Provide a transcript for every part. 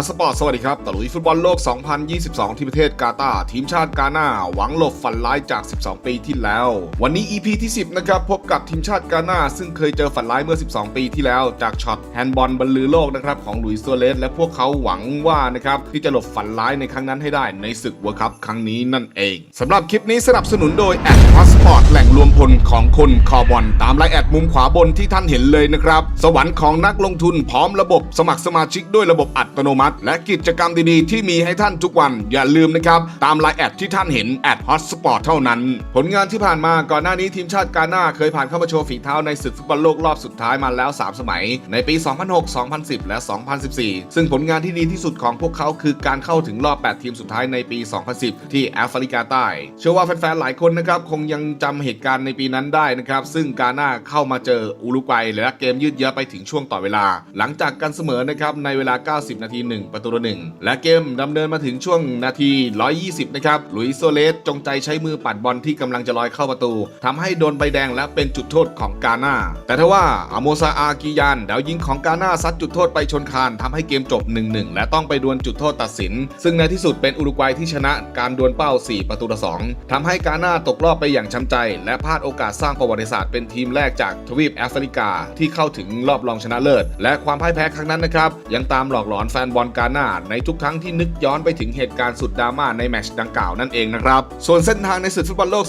อสปอร์ตสวัสดีครับตลุยฟุตบอลโลก 2022 ที่ประเทศกาตาร์ทีมชาติกาหน้า หวังหลบฝันร้ายจาก 12 ปีที่แล้ว วันนี้ EP ที่ 10 นะครับ พบกับทีมชาติกาหน้า ซึ่งเคยเจอฝันร้ายเมื่อ 12 ปีที่แล้ว จากช็อตแฮนด์บอลบรรลือโลกนะครับ ของหลุยส์ซัวเรสและพวกเขาหวังว่านะครับ ที่จะหลบฝันร้ายในครั้งนั้นให้ได้ในศึกวิร์คัพครั้งนี้นั่นเองสำหรับคลิปนี้สนับสนุนโดยแอดพาสปอร์ตแหล่งรวมพลของคนคอบอลตามไลน์แอดมุมขวาบนที่ท่านเห็นเลยนะครับสวรรค์ของนักลงทุนพร้อมระบบสมัครสมาชิกด้วยระบบอัตโนมัติและกิจกรรมดีๆ ที่มีให้ท่านทุกวันอย่าลืมนะครับ ตามไลน์แอดที่ท่านเห็นแอดฮอตสปอร์ตเท่านั้น ผลงานที่ผ่านมาก่อนหน้านี้ทีมชาติกาหน้าเคยผ่านเข้ามาโชว์ฝีเท้าในศึกฟุตบอลโลกรอบสุดท้ายมาแล้ว 3 สมัย ในปี 2006 2010 และ 2014 ซึ่งผลงานที่ดีที่สุดของพวกเขาคือการเข้าถึงรอบ 8 ทีมสุดท้ายในปี 2010 ที่แอฟริกาใต้เชื่อว่าแฟนๆหลายคนนะครับคงยังจำเหตุการณ์ในปีนั้นได้นะครับซึ่งกาหน้าเข้ามาเจออุรุกวัยและเกมยืดเยื้อไปถึงช่วงต่อเวลา หลังจากกันเสมอนะครับในเวลา 90 นาที1ประตูต่อหนึ่งและเกมดำเนินมาถึงช่วงนาที 120 นะครับลุยโซเลสจงใจใช้มือปัดบอลที่กำลังจะลอยเข้าประตูทำให้โดนใบแดงและเป็นจุดโทษของกาหน้า แต่ทว่าอาโมซาอากิยานดาวยิงของกาหน้าซัดจุดโทษไปชนคานทำให้เกมจบ 1-1 และต้องไปดวลจุดโทษตัดสิน ซึ่งในที่สุดเป็นอุรุกวัยที่ชนะการดวลเป้า 4 ประตูต่อ2ทำให้กาหน้าตกรอบไปอย่างช้ำใจ และพลาดโอกาสสร้างประวัติศาสตร์เป็นทีมแรกจากทวีปแอฟริกาที่เข้าถึงรอบรองชนะเลิศ และความพ่ายแพ้ครั้งนั้นนะครับยังตามหลอกหลอนแฟนบอลกาหน้าในทุกครั้งที่นึกย้อนไปถึงเหตุการณ์สุดดราม่าในแมชดังกล่าวนั่นเองนะครับ ส่วนเส้นทางในศึกฟุตบอลโลก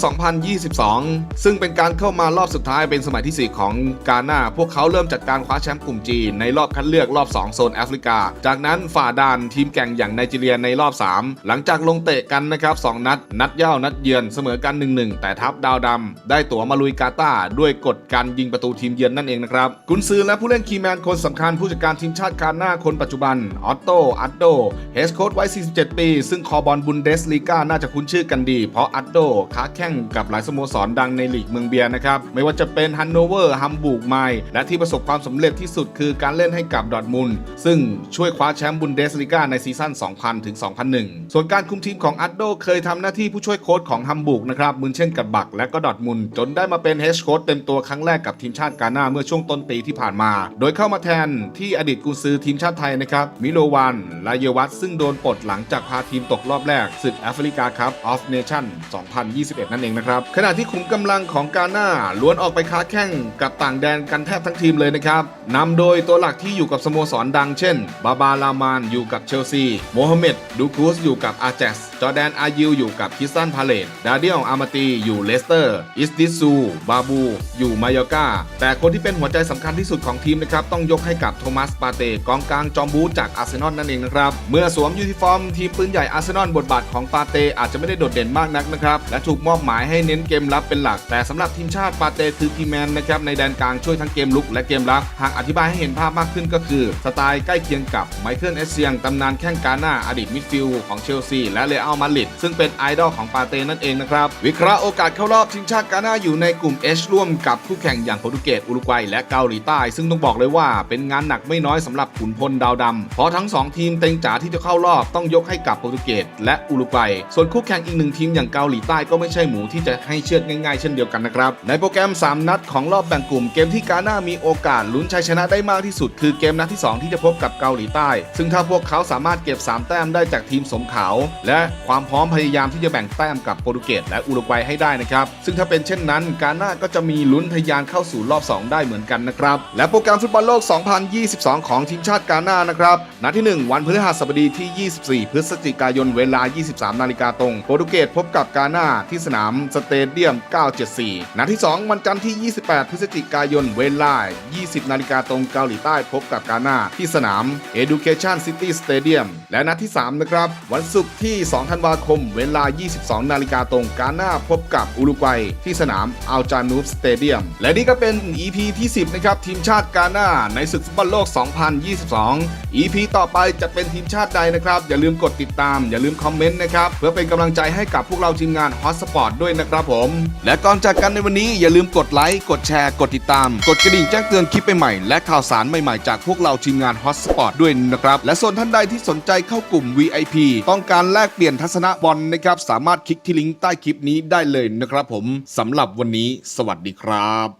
2022 ซึ่งเป็นการเข้ามารอบสุดท้ายเป็นสมัยที่ 4 ของกาหน้า พวกเขาเริ่มจากการคว้าแชมป์กลุ่มจีนในรอบคัดเลือกรอบ 2 โซนแอฟริกา จากนั้นฝ่าด่านทีมแก่งอย่างไนจีเรียในรอบ 3 หลังจากลงเตะกันนะครับ 2 นัด นัดเย้านัดเยือนเสมอกัน 1-1 แต่ทัพดาวดำได้ตั๋วมาลุยกาตาด้วยกฎการยิงประตูทีมเยือนนั่นเองนะครับกุนซือและผู้เล่นคีแมนคนสำคัญผู้จัดการทีมชาติกาหน้าคนปัจจุบันออตโตอัตโดเฮสโค้ดวัย 47 ปี ซึ่งคอบอลบุนเดสลีกาน่าจะคุ้นชื่อกันดี เพราะอัตโดค้าแข่งกับหลายสโมสรดังในลีกเมืองเบียร์นะครับ ไม่ว่าจะเป็นฮันโนเวอร์ฮัมบูร์กไมล์และที่ประสบความสำเร็จที่สุดคือการเล่นให้กับดอทมุนซึ่งช่วยคว้าแชมป์บุนเดสลีกาในซีซั่น 2000 ถึง 2001 ส่วนการคุมทีมของอัตโดเคยทำหน้าที่ผู้ช่วยโค้ชของฮัมบูร์กนะครับมืนเช่นกับบักและก็ดอทมุนจนได้มาเป็นเฮดโค้ชเต็มตัวครั้งแรกกับทีมชาติกาหน้าเมื่อช่วงต้นปีที่ผ่านมา โดยเข้ามาแทนที่อดีตกุนซือทีมชาติไทยนะครับมิโลวันลาเยวัตซึ่งโดนปลดหลังจากพาทีมตกรอบแรกศึกแอฟริกาคัพออฟเนชั่น 2021 นั่นเองนะครับ ขณะที่ขุมกำลังของกาหน้าล้วนออกไปค้าแข่งกับต่างแดนกันแทบทั้งทีมเลยนะครับนำโดยตัวหลักที่อยู่กับสโมสรดังเช่น บาบาลามานอยู่กับเชลซีโมฮัมเหม็ดดูคูสอยู่กับอาแจ็กซ์จอแดนอายิวอยู่กับคิสตันพาเลตดาเดียลอามาตีอยู่เลสเตอร์ อิสติซูบาบู อยู่มายอกาแต่คนที่เป็นหัวใจสำคัญที่สุดของทีมนะครับต้องยกให้กับโทมัสปาเต้กองกลางจอมบูจากอาร์เซนอลนั่นเองนะครับ เมื่อสวมยูนิฟอร์มทีมปืนใหญ่อาร์เซนอลบทบาทของปาเตอาจจะไม่ได้โดดเด่นมากนักนะครับ และถูกมอบหมายให้เน้นเกมรับเป็นหลัก แต่สำหรับทีมชาติปาเตคือคีแมนนะครับในแดนกลางช่วยทั้งเกมลุกและเกมรับหากอธิบายให้เห็นภาพมากขึ้นก็คือสไตล์ใกล้เคียงกับไมเคิลเอสเซียงตำนานแข้งกาหน้าอดีตมิดฟิลด์ของเชลซีและเลอัลมาดริดซึ่งเป็นไอดอลของปาเต้นั่นเองนะครับวิเคราะห์โอกาสเข้ารอบทีมชาติกาหน้าอยู่ในกลุ่ม H ร่วมกับคู่แข่งอย่างโปรตุเกสอุรุกวัยและเกาหลีใต้ ซึ่งต้องบอกเลยว่าเป็นงานหนักไม่น้อยสำหรับขุนพลดาวดำเพราะทั้ง2ทีมเต็งจ๋าที่จะเข้ารอบต้องยกให้กับโปรตุเกสและอุรุกวัย ส่วนคู่แข่งอีกหนึ่งทีมอย่างเกาหลีใต้ก็ไม่ใช่หมูที่จะให้เชือดง่ายๆ เช่นเดียวกันนะครับ ในโปรแกรม 3 นัดของรอบแบ่งกลุ่มเกมที่กาหน้ามีโอกาสลุ้นชัยชนะได้มากที่สุด คือเกมนัดที่ 2 ที่จะพบกับเกาหลีใต้ ซึ่งถ้าพวกเขาสามารถเก็บ 3 แต้มได้จากทีมสมขาว และความพร้อมพยายามที่จะแบ่งแต้มกับโปรตุเกสและอุรุกวัยให้ได้นะครับซึ่งถ้าเป็นเช่นนั้นกาหน้าก็จะมีลุ้นทะยานเข้าสู่รอบ 2 ได้เหมือนกันนะครับและโปรแกรมฟุตบอลโลก 2022 ของทีมชาติกาหน้านะครับนัดที่1 วันพฤหัสบดีที่ 24 พฤศจิกายนเวลา 23 นาฬิกาตรง โปรตุเกสพบกับกาหน้าที่สนามสเตเดียม 974 นัดที่ 2 วันจันทร์ที่ 28 พฤศจิกายนเวลา 20 นาฬิกาตรงเกาหลีใต้พบกับกาหน้าที่สนาม Education City Stadium และนัดที่ 3 นะครับ วันศุกร์ที่ 2 ธันวาคม เวลา 22 นาฬิกาตรงกาหน้าพบกับอุรุกวัยที่สนามอัลจานูฟสเตเดียมและนี่ก็เป็น EP ที่ 10 นะครับ ทีมชาติกาหน้าในศึกฟุตบอลโลก 2022 EP ต่อไปจะเป็นทีมชาติใดนะครับ อย่าลืมกดติดตาม อย่าลืมคอมเมนต์นะครับ เพื่อเป็นกำลังใจให้กับพวกเราทีมงาน Hot Spot ด้วยนะครับผม และก่อนจากกันในวันนี้อย่าลืมกดไลค์กดแชร์กดติดตาม กดกระดิ่งแจ้งเตือนคลิปใหม่ๆและข่าวสารใหม่ๆจากพวกเราทีมงาน Hot Spot ด้วยนะครับและส่วนท่านใดที่สนใจเข้ากลุ่ม VIP ต้องการแลกเปลี่ยนทัศนะบอลนะครับสามารถคลิกที่ลิงก์ใต้คลิปนี้ได้เลยนะครับผมสำหรับวันนี้ สวัสดีครับ